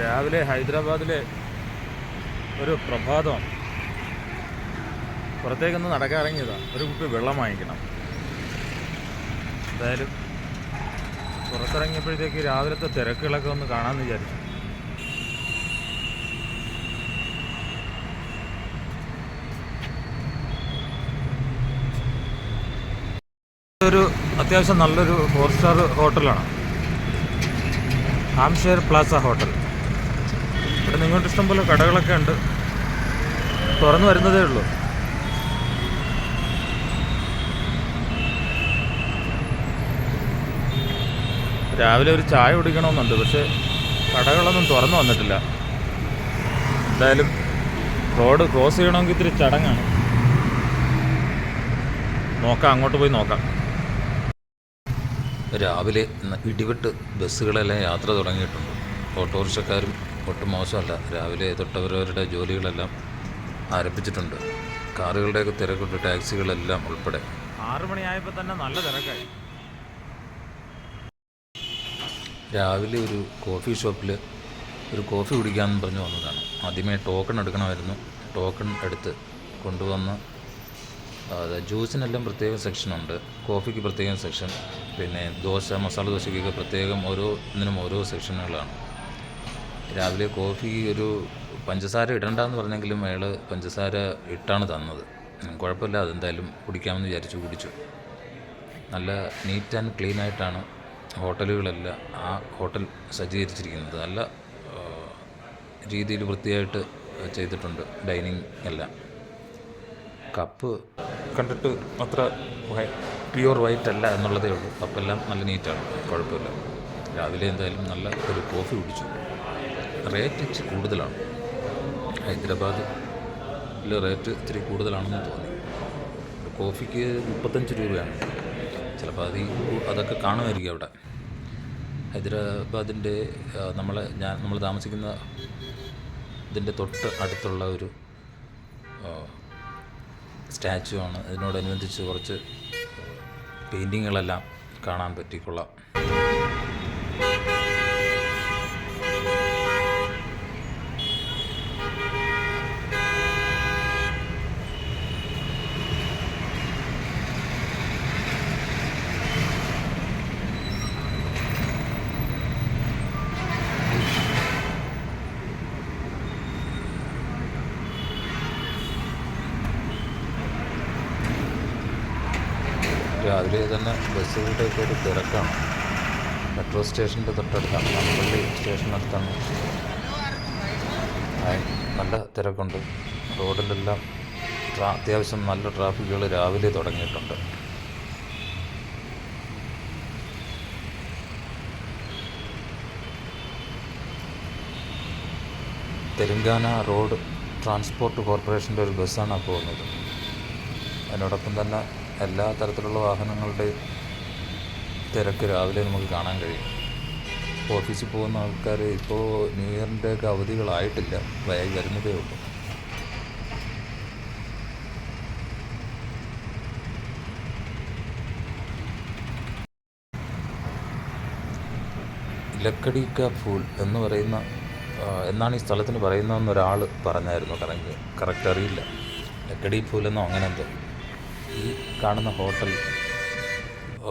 രാവിലെ ഹൈദരാബാദിലെ ഒരു പ്രഭാതം. പുറത്തേക്കൊന്ന് നടക്കാൻ ഇറങ്ങിയതാണ് ഒരു കുപ്പി വെള്ളം വാങ്ങിക്കണം. എന്തായാലും പുറത്തിറങ്ങിയപ്പോഴത്തേക്ക് രാവിലത്തെ തിരക്കുകളൊക്കെ ഒന്ന് കാണാമെന്ന് വിചാരിച്ചു. ഒരു അത്യാവശ്യം നല്ലൊരു ഫോർ സ്റ്റാർ ഹോട്ടലാണ്. ആംഷേർ പ്ലാസ ഹോട്ടൽ. ഇവിടെ ഇഷ്ടം ഇഷ്ടംപോലെ കടകളൊക്കെ ഉണ്ട്. തുറന്നു വരുന്നതേ ഉള്ളൂ. രാവിലെ ഒരു ചായ കുടിക്കണമെന്നുണ്ട് പക്ഷേ കടകളൊന്നും തുറന്നു വന്നിട്ടില്ല. എന്തായാലും റോഡ് ക്രോസ് ചെയ്യണമെങ്കിൽ ഇത്തിരി ചടങ്ങാണ്. നോക്കാം അങ്ങോട്ട് പോയി നോക്കാം. രാവിലെ ഇടിവിട്ട് ബസ്സുകളെല്ലാം യാത്ര തുടങ്ങിയിട്ടുണ്ട്. ഓട്ടോറിക്ഷക്കാരും ഒട്ടും മോശമല്ല. രാവിലെ തൊട്ടവരവരുടെ ജോലികളെല്ലാം ആരംഭിച്ചിട്ടുണ്ട്. കാറുകളുടെയൊക്കെ തിരക്കുണ്ട് ടാക്സികളെല്ലാം ഉൾപ്പെടെ. ആറു മണിയായപ്പോൾ തന്നെ നല്ല തിരക്കായി. രാവിലെ ഒരു കോഫി ഷോപ്പിൽ ഒരു കോഫി കുടിക്കാമെന്ന് പറഞ്ഞു വന്നതാണ്. ആദ്യമേ ടോക്കൺ എടുക്കണമായിരുന്നു. ടോക്കൺ എടുത്ത് കൊണ്ടുവന്ന് അത് ജ്യൂസിനെല്ലാം പ്രത്യേക സെക്ഷനുണ്ട് കോഫിക്ക് പ്രത്യേകം സെക്ഷൻ പിന്നെ ദോശ മസാല ദോശയ്ക്കൊക്കെ പ്രത്യേകം ഓരോ ഇതിനും ഓരോ സെക്ഷനുകളാണ് രാവിലെ കോഫി ഒരു പഞ്ചസാര ഇടണ്ടെന്ന് പറഞ്ഞെങ്കിലും അയാൾ പഞ്ചസാര ഇട്ടാണ് തന്നത്. കുഴപ്പമില്ല അതെന്തായാലും കുടിക്കാമെന്ന് വിചാരിച്ചു കുടിച്ചു. നല്ല നീറ്റ് ആൻഡ് ക്ലീൻ ആയിട്ടാണ് ഹോട്ടലുകളെല്ലാം ആ ഹോട്ടൽ സജ്ജീകരിച്ചിരിക്കുന്നത്. നല്ല രീതിയിൽ വൃത്തിയായിട്ട് ചെയ്തിട്ടുണ്ട് ഡൈനിങ് എല്ലാം. കപ്പ് കണ്ടിട്ട് അത്ര പ്യുവർ വൈറ്റ് അല്ല എന്നുള്ളതേ ഉള്ളൂ. കപ്പെല്ലാം നല്ല നീറ്റാണ് കുഴപ്പമില്ല. രാവിലെ എന്തായാലും നല്ല ഒരു കോഫി കുടിച്ചു. റേറ്റ് ഇച്ചിരി കൂടുതലാണ്. ഹൈദരാബാദിൽ റേറ്റ് ഇത്തിരി കൂടുതലാണെന്ന് തോന്നി. കോഫിക്ക് മുപ്പത്തഞ്ച് രൂപയാണ്. ചിലപ്പോൾ അത് അതൊക്കെ കാണുമായിരിക്കും അവിടെ. ഹൈദരാബാദിന്റെ നമ്മളെ ഞാൻ നമ്മൾ താമസിക്കുന്ന ഇതിന്റെ തൊട്ട് അടുത്തുള്ള ഒരു സ്റ്റാച്ചു ആണ്. ഇതിനോടനുബന്ധിച്ച് കുറച്ച് പെയിന്റിങ്ങുകളെല്ലാം കാണാൻ പറ്റിക്കൊള്ളാം രാവിലെ തന്നെ ബസ്സുകളുടെയൊക്കെ ഒരു തിരക്കാണ്. മെട്രോ സ്റ്റേഷന്റെ തൊട്ടടുത്താണ്. മണപ്പള്ളി സ്റ്റേഷനടുത്താണ് നല്ല തിരക്കുണ്ട്. റോഡിലെല്ലാം ട്രാ അത്യാവശ്യം നല്ല ട്രാഫിക്കുകൾ രാവിലെ തുടങ്ങിയിട്ടുണ്ട്. തെലങ്കാന റോഡ് ട്രാൻസ്പോർട്ട് കോർപ്പറേഷന്റെ ഒരു ബസ്സാണ് പോകുന്നത് അതിനോടൊപ്പം തന്നെ എല്ലാ തരത്തിലുള്ള വാഹനങ്ങളുടെ തിരക്ക് രാവിലെ നമുക്ക് കാണാൻ കഴിയും. ഓഫീസിൽ പോകുന്ന ആൾക്കാർ ഇപ്പോൾ ന്യൂ ഇയറിന്റെ ഒക്കെ അവധികളായിട്ടില്ല. വൈകി വരുന്നതേ ഉള്ളൂ. ലക്കടി കാ ഫൂൾ എന്ന് പറയുന്ന എന്നാണ് ഈ സ്ഥലത്തിന് പറയുന്നതെന്ന് ഒരാൾ പറഞ്ഞായിരുന്നു. കറക്റ്റ് കറക്റ്റ് അറിയില്ല. ലക്കടി ഫൂൽ എന്നോ അങ്ങനെ എന്തോ. ഈ കാണുന്ന ഹോട്ടൽ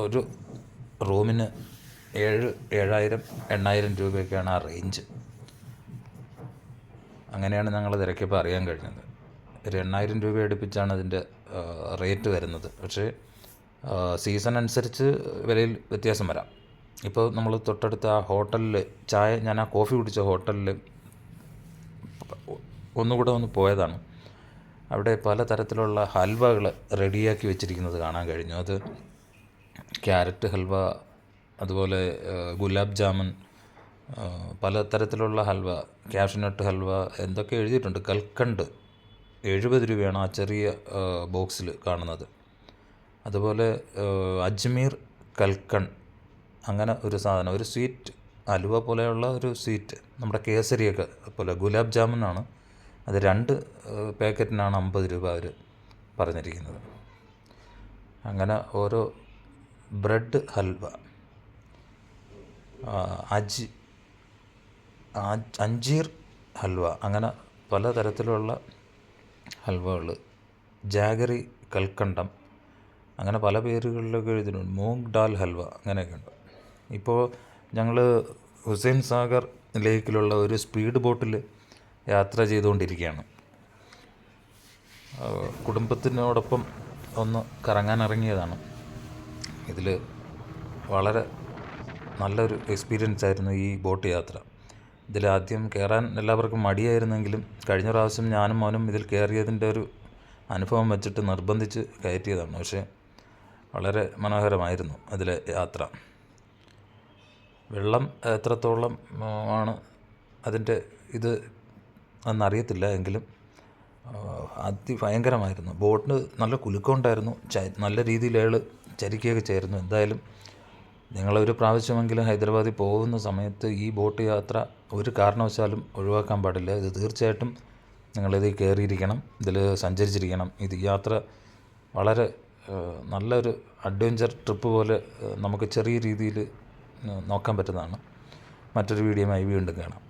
ഒരു റൂമിന് ഏഴ് ഏഴായിരം എണ്ണായിരം രൂപയൊക്കെയാണ് ആ റേഞ്ച്. അങ്ങനെയാണ് ഞങ്ങൾ തിരക്കിയപ്പോൾ അറിയാൻ കഴിഞ്ഞത്. ഒരു എണ്ണായിരം രൂപ അടുപ്പിച്ചാണ് അതിന്റെ റേറ്റ് വരുന്നത്. പക്ഷേ സീസൺ അനുസരിച്ച് വിലയിൽ വ്യത്യാസം വരാം. ഇപ്പോൾ നമ്മൾ തൊട്ടടുത്ത ആ ഹോട്ടലിൽ ചായ ഞാൻ ആ കോഫി കുടിച്ച ഹോട്ടലിൽ ഒന്നുകൂടെ ഒന്ന് പോയതാണ്. അവിടെ പലതരത്തിലുള്ള ഹൽവകൾ റെഡിയാക്കി വെച്ചിരിക്കുന്നത് കാണാൻ കഴിഞ്ഞു. അത് ക്യാരറ്റ് ഹൽവ അതുപോലെ ഗുലാബ് ജാമുൻ പലതരത്തിലുള്ള ഹൽവ ക്യാഷ്നട്ട് ഹൽവ എന്തൊക്കെ എഴുതിയിട്ടുണ്ട്. കൽക്കണ്ട് എഴുപത് രൂപയാണ് ആ ചെറിയ ബോക്സിൽ കാണുന്നത്. അതുപോലെ അജ്മീർ കൽക്കൺ അങ്ങനെ ഒരു സാധനം ഒരു സ്വീറ്റ് അലുവ പോലെയുള്ള ഒരു സ്വീറ്റ് നമ്മുടെ കേസരിയൊക്കെ പോലെ ഗുലാബ് ജാമുനാണ്. അത് രണ്ട് പാക്കറ്റിനാണ് അമ്പത് രൂപ അവർ പറഞ്ഞിരിക്കുന്നത്. അങ്ങനെ ഓരോ ബ്രെഡ് ഹൽവ അജ് അഞ്ചീർ ഹൽവ അങ്ങനെ പലതരത്തിലുള്ള ഹൽവകൾ ജാഗറി കൽക്കണ്ടം അങ്ങനെ പല പേരുകളിലൊക്കെ എഴുതിയിട്ടുണ്ട്. മൂങ് ഡാൽ ഹൽവ അങ്ങനെയൊക്കെ ഉണ്ട്. ഇപ്പോൾ ഞങ്ങൾ ഹുസൈൻ സാഗർ ലേക്കിലുള്ള ഒരു സ്പീഡ് ബോട്ടിൽ യാത്ര ചെയ്തുകൊണ്ടിരിക്കുകയാണ്. കുടുംബത്തിനോടൊപ്പം ഒന്ന് കറങ്ങാനിറങ്ങിയതാണ്. ഇതിൽ വളരെ നല്ലൊരു എക്സ്പീരിയൻസ് ആയിരുന്നു ഈ ബോട്ട് യാത്ര. ഇതിൽ ആദ്യം കയറാൻ എല്ലാവർക്കും മടിയായിരുന്നെങ്കിലും കഴിഞ്ഞ പ്രാവശ്യം ഞാനും മോനും ഇതിൽ കയറിയതിന്റെ ഒരു അനുഭവം വെച്ചിട്ട് നിർബന്ധിച്ച് കയറ്റിയതാണ്. പക്ഷേ വളരെ മനോഹരമായിരുന്നു അതിലെ യാത്ര. വെള്ളം എത്രത്തോളം ആണ് അതിന്റെ ഇത് എന്നറിയത്തില്ല എങ്കിലും അതിഭയങ്കരമായിരുന്നു. ബോട്ടിന് നല്ല കുലുക്കമുണ്ടായിരുന്നു. നല്ല രീതിയിൽ അയാൾ ചരിക്കുകയൊക്കെ ചേരുന്നു എന്തായാലും നിങ്ങളൊരു പ്രാവശ്യമെങ്കിലും ഹൈദരാബാദിൽ പോകുന്ന സമയത്ത് ഈ ബോട്ട് യാത്ര ഒരു കാരണവശാലും ഒഴിവാക്കാൻ പാടില്ല. ഇത് തീർച്ചയായിട്ടും നിങ്ങളിതിൽ കയറിയിരിക്കണം ഇതിൽ സഞ്ചരിച്ചിരിക്കണം. ഇത് യാത്ര വളരെ നല്ലൊരു അഡ്വഞ്ചർ ട്രിപ്പ് പോലെ നമുക്ക് ചെറിയ രീതിയിൽ നോക്കാൻ പറ്റുന്നതാണ്. മറ്റൊരു വീഡിയോ വീഡിയോയുമായി വീണ്ടും കാണാം.